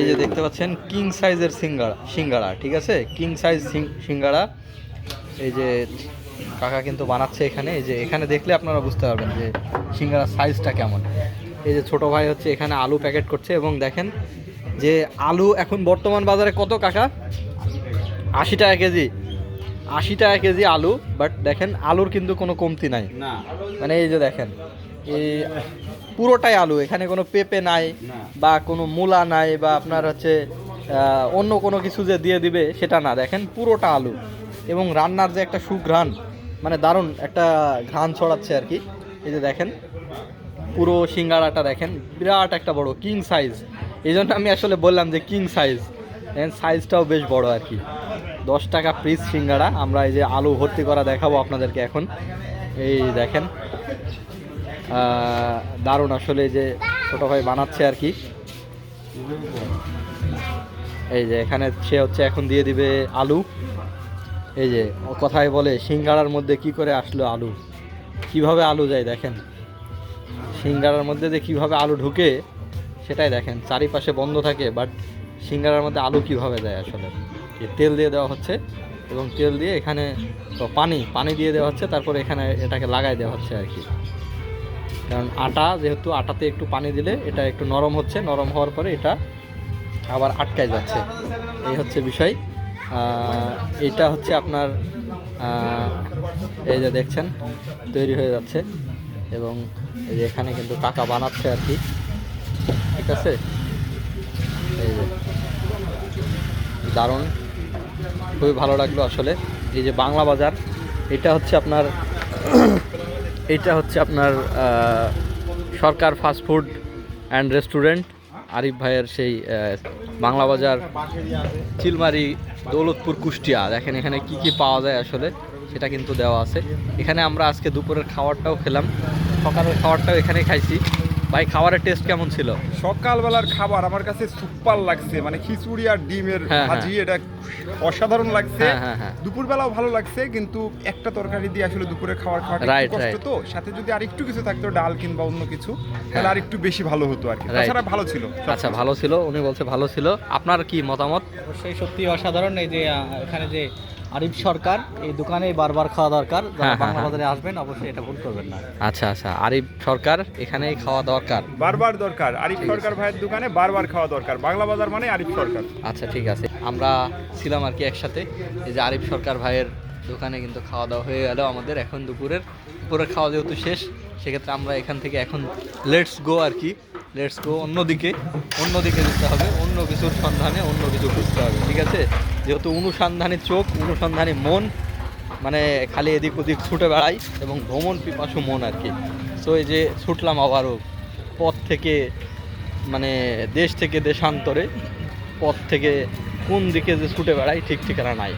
এই যে দেখতে পাচ্ছেন কিং সাইজের সিঙ্গাড়া সিঙ্গাড়া ঠিক আছে? King size singara. এই যে কাকা কিন্তু বানাচ্ছে এখানে। এই যে এখানে দেখলে আপনারা বুঝতে পারবেন যে সিঙ্গাড়ার সাইজটা কেমন। এই যে ছোট ভাই হচ্ছে এখানে আলু প্যাকেট করছে এবং দেখেন যে আলু এখন বর্তমান বাজারে কত কাকা? আশি টাকা কেজি। আশি টাকা কেজি আলু বাট দেখেন আলুর কিন্তু কোনো কমতি নাই। মানে এই যে দেখেন এই পুরোটাই আলু এখানে কোনো পেঁপে নাই বা কোনো মূলা নাই বা আপনার হচ্ছে অন্য কোনো কিছু যে দিয়ে দিবে সেটা না। দেখেন পুরোটা আলু এবং রান্নার যে একটা সুঘ্রাণ মানে দারুণ একটা ঘ্রাণ ছড়াচ্ছে আর কি। এই যে দেখেন পুরো সিঙ্গাড়াটা দেখেন বিরাট একটা বড় কিং সাইজ এই জন্য আমি আসলে বললাম যে কিং সাইজ সাইজটাও বেশ বড় আর কি। দশ টাকা পিস সিঙ্গাড়া আমরা এই যে আলু ভর্তি করা দেখাবো আপনাদেরকে এখন। এই দেখেন। দারুণ আসলে যে ছোটো ভাই বানাচ্ছে আর কি। এই যে এখানে সে হচ্ছে এখন দিয়ে দিবে আলু। এই যে কথায় বলে সিঙ্গাড়ার মধ্যে কি করে আসলো আলু? কীভাবে আলু যায় দেখেন? সিঙ্গাড়ার মধ্যে যে কীভাবে আলু ঢুকে, সেটাই দেখেন। চারিপাশে বন্ধ থাকে বাট সিঙ্গাড়ার মধ্যে আলু কীভাবে যায় আসলে? তেল দিয়ে দেওয়া হচ্ছে এবং তেল দিয়ে এখানে পানি পানি দিয়ে দেওয়া হচ্ছে, তারপর এখানে এটাকে লাগাই দেওয়া হচ্ছে আর কি। কারণ আটা, যেহেতু আটাতে একটু পানি দিলে এটা একটু নরম হচ্ছে, নরম হওয়ার পরে এটা আবার আটকায় যাচ্ছে। এই হচ্ছে বিষয়। এটা হচ্ছে আপনার এই যে দেখছেন, তৈরি হয়ে যাচ্ছে এবং এই যে এখানে কিন্তু কাকা বানাচ্ছে আর কি। ঠিক আছে? এই যে, দারুণ। খুবই ভালো লাগল আসলে। এই যে বাংলা বাজার, এটা হচ্ছে আপনার, এটা হচ্ছে আপনার Sarkar fast food and restaurant Arif ভাইয়ের সেই বাংলা বাজার, চিলমারি, দৌলতপুর, কুষ্টিয়া। দেখেন এখানে কি কি পাওয়া যায় আসলে, সেটা কিন্তু দেওয়া আছে। এখানে আমরা আজকে দুপুরের খাবারটাও খেলাম। সকালের খাবারটাও এখানে খাইছি। ভাই খাবারের টেস্ট কেমন ছিল? সকালবেলার খাবার আমার কাছে সুপার লাগছে মানে খিচুড়ি আর ডিমের হ্যাঁ, ভাজি এটা অসাধারণ লাগছে। হ্যাঁ, হ্যাঁ, হ্যাঁ। দুপুরবেলাও ভালো লাগছে কিন্তু একটা তরকারি দিয়ে আসলে দুপুরে খাবার খাওয়াটা কষ্ট তো সাথে যদি আর একটু কিছু থাকতো ডাল কিংবা অন্য কিছু তাহলে আর একটু বেশি ভালো হতো আর কি. তাছাড়া ভালো ছিল আচ্ছা ভালো ছিল উনি বলছে ভালো ছিল। আপনার কি মতামত? অবশ্যই সত্যি অসাধারণ এই যে এখানে যে আরিফ সরকার এই দোকানে বারবার খাওয়া দরকার। যারা হ্যাঁ, বাংলা হ্যাঁ। বাজারে আসবেন অবশ্যই এটা ভুল করবেন না। আচ্ছা আচ্ছা। আরিফ সরকার এখানেই খাওয়া দরকার? বারবার দরকার। আরিফ সরকার ভাইয়ের দোকানে বারবার খাওয়া দরকার। বাংলা বাজার মানে আরিফ সরকার। আচ্ছা ঠিক আছে। আমরা ছিলাম আর কি একসাথে। এই যে আরিফ সরকার ভাইয়ের দোকানে কিন্তু খাওয়া দাওয়া হয়ে গেল আমাদের। এখন দুপুরের। দুপুরের খাওয়া যেহেতু শেষ সেক্ষেত্রে আমরা এখান থেকে এখন লেটস গো আর কি। লেটস গো অন্যদিকে। অন্যদিকে যেতে হবে। অন্য কিছুর সন্ধানে অন্য কিছু খুঁজতে হবে। ঠিক আছে? যেহেতু অনুসন্ধানী চোখ, অনুসন্ধানী মন মানে খালি এদিক ওদিক ছুটে বেড়াই এবং ভ্রমণ পিপাসু মন আর কি। সো এই যে ছুটলাম আবারও পথ থেকে মানে দেশ থেকে দেশান্তরে, পথ থেকে কোন দিকে যে ছুটে বেড়াই ঠিক ঠিকানা নাই।